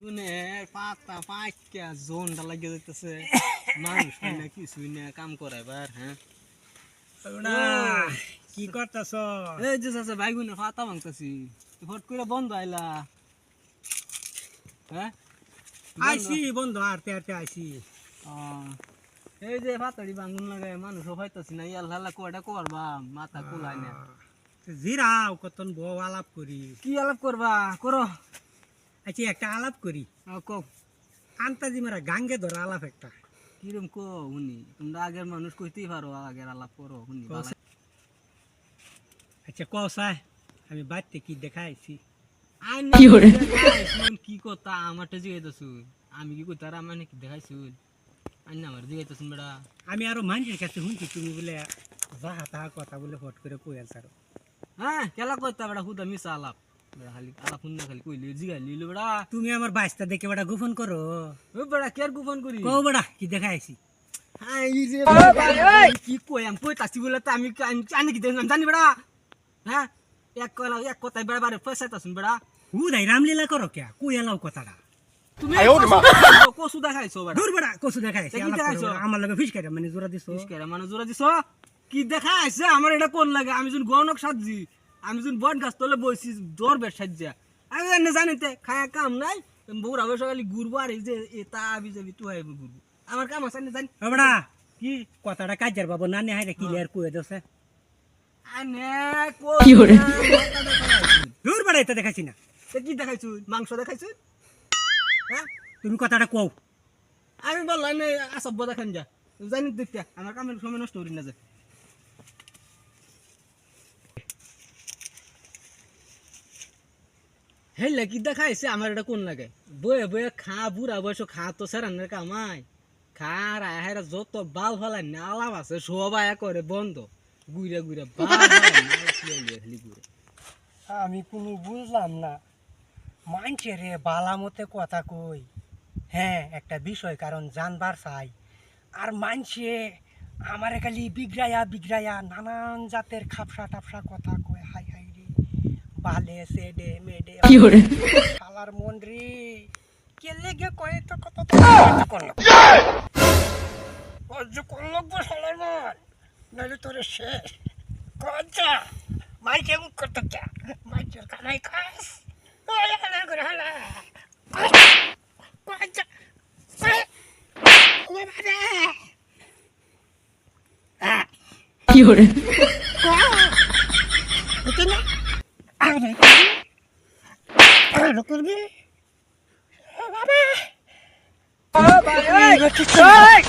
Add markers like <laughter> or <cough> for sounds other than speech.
শুনে পাতা পাইকা জোনটা লাগিয়ে যাইতেছে মানুষ না কিছুই না কাম করে এবার হ্যাঁ? না কি করতেছ? এই যে চাচা বাইগুনে পাতা ভাঙতেছি। ফট করে বন্ধ আইলা। হ্যাঁ? আইসি বন্ধু হারতে হারতে আইসি এই যে পাতাড়ি বাঙ্গুন লাগায় মানুষও হইতাছি না ইয়াল হালা কয়টা করবা? মাথা কুলাই না। জিরাও কতন বউ আলাপ করি। কি আলাপ করবা? করো। আচ্ছা একটা আলাপ করি। কও। আন্তাজি মারা গাঙ্গে ধরা আলাপ একটা। কিরম কো শুনি? তোমরা আগের মানুষ কইতেই পারো আগের আলাপ করো কও বালা। আচ্ছা কসাই আমি বাড়িতে কি দেখাইছি? আই না দেখাইছুন, কি কথা আমারটা জিগাইতেছুন আমি কি কইতার আমার নাকি দেখাইছুন আইন আমার জিগাইতেছুন বেড়া আমি আরও মানুষের কাছে শুনছি তুমি বলে যাহা তাহা কথা বলে হট করে কই আনসারো হ্যাঁ কেলা কইতা বেড়া হুদা মিশা আলাপ। বেড়া খালি আলাপ শুন না খালি কইলি জিগাই লিলো বেড়া। তুমি আমার বাইসটা দেখে বেটা গোপন করো। ও বেড়া গোপন করি? কও বেটা কি দেখাইছি এই যে বেড়া, কি কই আমি কইতাছি বলে তো আমি আমি জানি কি জানি বেড়া। হ্যাঁ? এক কলা এক কথাই বেড়া বারে ফসাইতাছুন বেড়া। হুদাই রামলীলা করো কে? কই এলাও কথাটা? তুমি কসু- দেখাইছো বেড়া। দূর কসু দেখাইছি দেখাইছো? আমার লগে ফিস কাটা মানে জোড়া দিছো। ইস্কারে মানে জোরা দিছ। কি দেখা আছে আমার এটা কোন লাগে? আমি যখন গণক সাজি আমি যখন বট গাছ তলে বইছি দর বেশ সাজা আমি এনে জানিতে খায়া কাম নাই বউরা বসে খালি ঘুরবো আর এই যে এটা আবি যাবি তুই আইবি ঘুরবো আমার কাম আছে না জানি ও কি কথাটা কাজার বাবু নানি হাইরে ক্লিয়ার কই দেছে আনে কি ওরে? দূর এটা দেখাইছি না কি দেখাইছু মাংস দেখাইছু হ্যাঁ তুমি কথাটা কও আমি বললাম না আসব দেখান যা জানি দেখতে আমার কামের সময় নষ্ট করি না যে হেলে কি দেখাইছে আমার এটা কোন লাগে? বয়ে বয়ে খা বুড়া বয়স খা, তো সেরানের কামাই। খা রায় হায়রা যত বাল ফেলাই না আলাপ আছে সবাই করে বন্ধ। গুইরা গুইরা বাল <laughs> আমি কোনো বুঝলাম না। মানছে রে, বালামতে কথা কই। হ্যাঁ একটা বিষয়, কারণ জানবার চাই। আর মানছে আমার খালি বিগড়াইয়া বিগড়াইয়া নানান জাতের খাপসা টাপসা কথা কয়। হাই হাই বালে সেডে মেডে শালার মন রে কে লেগে কয় তো কথা তো করল? অজ্জ করল গো শালার মন নাহলে তোরে শেষ। কজ্জা মাইকে মুখ করতে চা মাইকের কানাই খাস। ওই হালা করে হালা। কজ্জা ও বাবা হতে না আরে আরে করবি ও বাবা ও ভাই